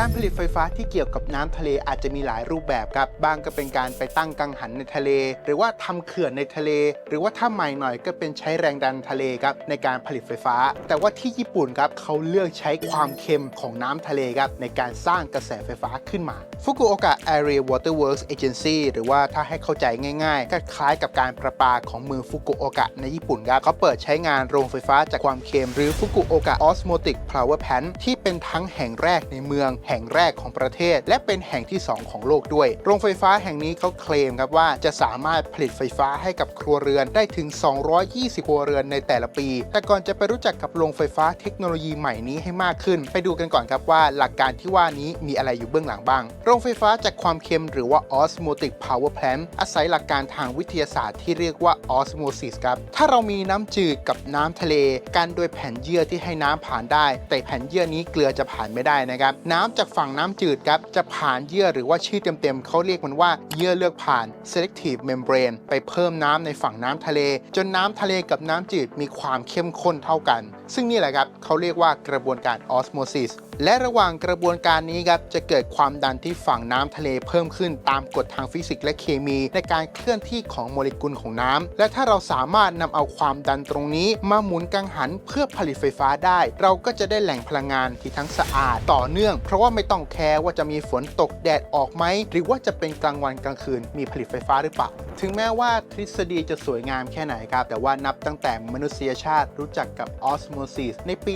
การผลิตไฟฟ้าที่เกี่ยวกับน้ำทะเลอาจจะมีหลายรูปแบบครับ บางก็เป็นการไปตั้งกังหันในทะเล หรือว่าทำเขื่อนในทะเล หรือว่าถ้าใหม่หน่อยก็เป็นใช้แรงดันทะเลครับในการผลิตไฟฟ้า แต่ว่าที่ญี่ปุ่นครับเขาเลือกใช้ความเค็มของน้ำทะเลครับในการสร้างกระแสไฟฟ้าขึ้นมาฟุกุโอกะ Area Water Works Agency หรือว่าถ้าให้เข้าใจง่ายๆก็คล้ายกับการประปาของเมืองฟุกุโอกะในญี่ปุ่นครับเขาเปิดใช้งานโรงไฟฟ้าจากความเค็มหรือฟุกุโอกะ Osmotic Power Plant ที่เป็นทั้งแห่งแรกในเมืองแห่งแรกของประเทศ และเป็นแห่งที่ 2 ของโลกด้วย โรงไฟฟ้าแห่งนี้เขาเคลมครับว่าจะสามารถผลิตไฟฟ้าให้กับครัวเรือนได้ถึง 220 ครัวเรือนในแต่ละปี แต่ก่อนจะไปรู้จักกับโรงไฟฟ้าเทคโนโลยีใหม่นี้ให้มากขึ้น ไปดูกันก่อนครับว่าหลักการที่ว่านี้มีอะไรอยู่เบื้องหลังบ้าง โรงไฟฟ้าจากความเค็มหรือว่า osmotic power plant อาศัยหลักการทางวิทยาศาสตร์ที่เรียกว่า osmosis ครับ ถ้าเรามีน้ำจืดกับน้ำทะเล กันโดยแผ่นเยื่อที่ให้น้ำผ่านได้ แต่แผ่นเยื่อนี้เกลือจะผ่านไม่ได้นะครับ น้ำจากฝั่งน้ำจืดครับจะผ่านเยื่อหรือว่าชื่อเต็มๆเขาเรียกมันว่าเยื่อเลือกผ่าน selective membrane ไปเพิ่มน้ำในฝั่งน้ำทะเล จนน้ำทะเลกับน้ำจืดมีความเข้มข้นเท่ากัน ซึ่งนี่แหละครับเขาเรียกว่ากระบวนการ osmosis และระหว่างกระบวนการนี้ครับจะเกิดความดันที่ฝั่งน้ำทะเลเพิ่มขึ้นตามกฎทางฟิสิกส์และเคมี ในการเคลื่อนที่ของโมเลกุลของน้ำและถ้าเราสามารถนำเอาความดันตรงนี้มาหมุนกังหันเพื่อผลิตไฟฟ้าได้ เราก็จะได้แหล่งพลังงานที่ทั้งสะอาดต่อเนื่องเพราะว่าไม่ต้องแคร์ว่าจะมีฝนตกแดดออกไหม หรือว่าจะเป็นกลางวันกลางคืนมีผลิตไฟฟ้าหรือเปล่า ถึงแม้ว่าทฤษฎีจะสวยงามแค่ไหนครับ แต่ว่านับตั้งแต่มนุษยชาติรู้จักกับออสโมซิสในปี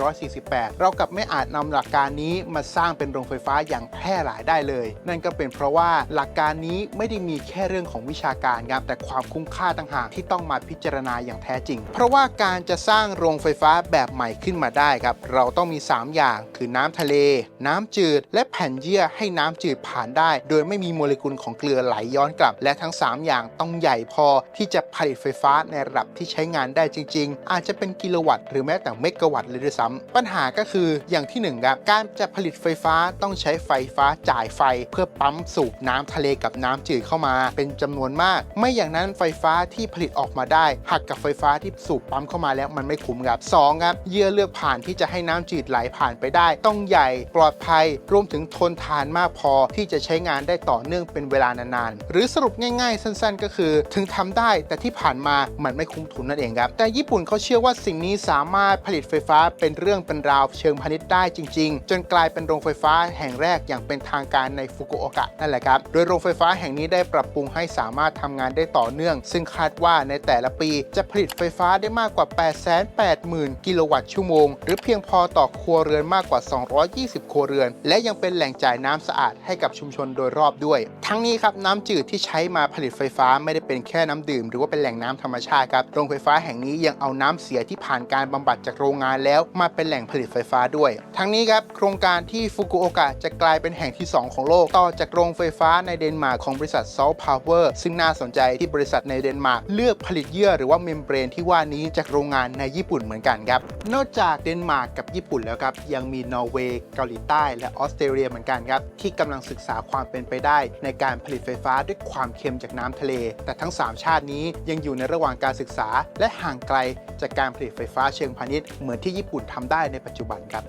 1748 เรากับไม่อาจนำหลักการนี้มาสร้างเป็นโรงไฟฟ้าอย่างแพร่หลายได้เลย นั่นก็เป็นเพราะว่าหลักการนี้ไม่ได้มีแค่เรื่องของวิชาการครับแต่ความคุ้มค่าต่างหากที่ต้องมาพิจารณาอย่างแท้จริง เพราะว่าการจะสร้างโรงไฟฟ้าแบบใหม่ขึ้นมาได้ครับเราต้องมี 3 อย่างคือน้ำทะเลน้ำจืด และแผ่นเยื่อให้น้ำจืดผ่านได้ โดยไม่มีโมเลกุลของเกลือไหลย้อนกลับ และทั้ง 3 อย่างต้องใหญ่พอที่จะผลิตไฟฟ้าในระดับที่ใช้งานได้จริง ๆ อาจจะเป็นกิโลวัตต์หรือแม้แต่เมกะวัตต์เลยด้วยซ้ำปัญหาก็คืออย่างที่หนึ่งครับการจะผลิตไฟฟ้าต้องใช้ไฟฟ้าจ่ายไฟ เพื่อปั๊มสูบน้ำทะเลกับน้ำจืดเข้ามา เป็นจำนวนมาก ไม่อย่างนั้นไฟฟ้าที่ผลิตออกมาได้ หักกับไฟฟ้าที่สูบปั๊มเข้ามาแล้วมันไม่คุ้มครับสองครับเยื่อเลือกผ่านที่จะให้น้ำจืดไหลผ่านไปได้ ต้องใหญ่ปลอดภัย รวมถึงทนทานมากพอที่จะใช้งานได้ต่อเนื่องเป็นเวลานานๆ หรือสรุปง่ายๆ สั้นๆ ก็คือ ถึงทำได้แต่ที่ผ่านมามันไม่คุ้มทุนนั่นเองครับ แต่ญี่ปุ่นเขาเชื่อว่าสิ่งนี้สามารถผลิตไฟฟ้าเป็นเรื่องเป็นราวเชิงพาณิชย์ได้จริง ๆ จนกลายเป็นโรงไฟฟ้าแห่งแรกอย่างเป็นทางการในฟุกุโอกะนั่นแหละครับ โดยโรงไฟฟ้าแห่งนี้ได้ปรับปรุงให้สามารถทำงานได้ต่อเนื่อง ซึ่งคาดว่าในแต่ละปีจะผลิตไฟฟ้าได้มากกว่า 880,000 กิโลวัตต์ชั่วโมง หรือเพียงพอต่อครัวเรือนมากกว่า 220ครัวเรือน และยังเป็นแหล่งจ่ายน้ำสะอาดให้กับชุมชนโดยรอบด้วย ทั้งนี้ครับน้ำจืดที่ใช้มาผลิตไฟฟ้าไม่ได้เป็นแค่น้ำดื่ม หรือว่าเป็นแหล่งน้ำธรรมชาติครับโรงไฟฟ้าแห่งนี้ยังเอาน้ำเสียที่ผ่านการบำบัดจากโรงงานแล้วมาเป็นแหล่งผลิตไฟฟ้าด้วย ทั้งนี้ครับโครงการที่ฟุกุโอกะจะกลายเป็นแห่งที่ 2 ของโลกต่อจากโรงไฟฟ้าในเดนมาร์กของบริษัท Salt Power ซึ่งน่าสนใจที่บริษัทในเดนมาร์กเลือกผลิตเยื่อหรือว่าเมมเบรนที่ว่านี้จากโรงงานในญี่ปุ่นเหมือนกันครับนอกจากเดนมาร์กกับญี่ปุ่นแล้วครับยังมีนอร์เวย์เกาหลีใต้ และออสเตรเลียเหมือนกันครับ ที่กำลังศึกษาความเป็นไปได้ ในการผลิตไฟฟ้าด้วยความเค็มจากน้ำทะเล แต่ทั้ง 3 ชาตินี้ยังอยู่ในระหว่างการศึกษา และห่างไกลจากการผลิตไฟฟ้าเชิงพาณิชย์เหมือนที่ญี่ปุ่นทำได้ในปัจจุบันครับ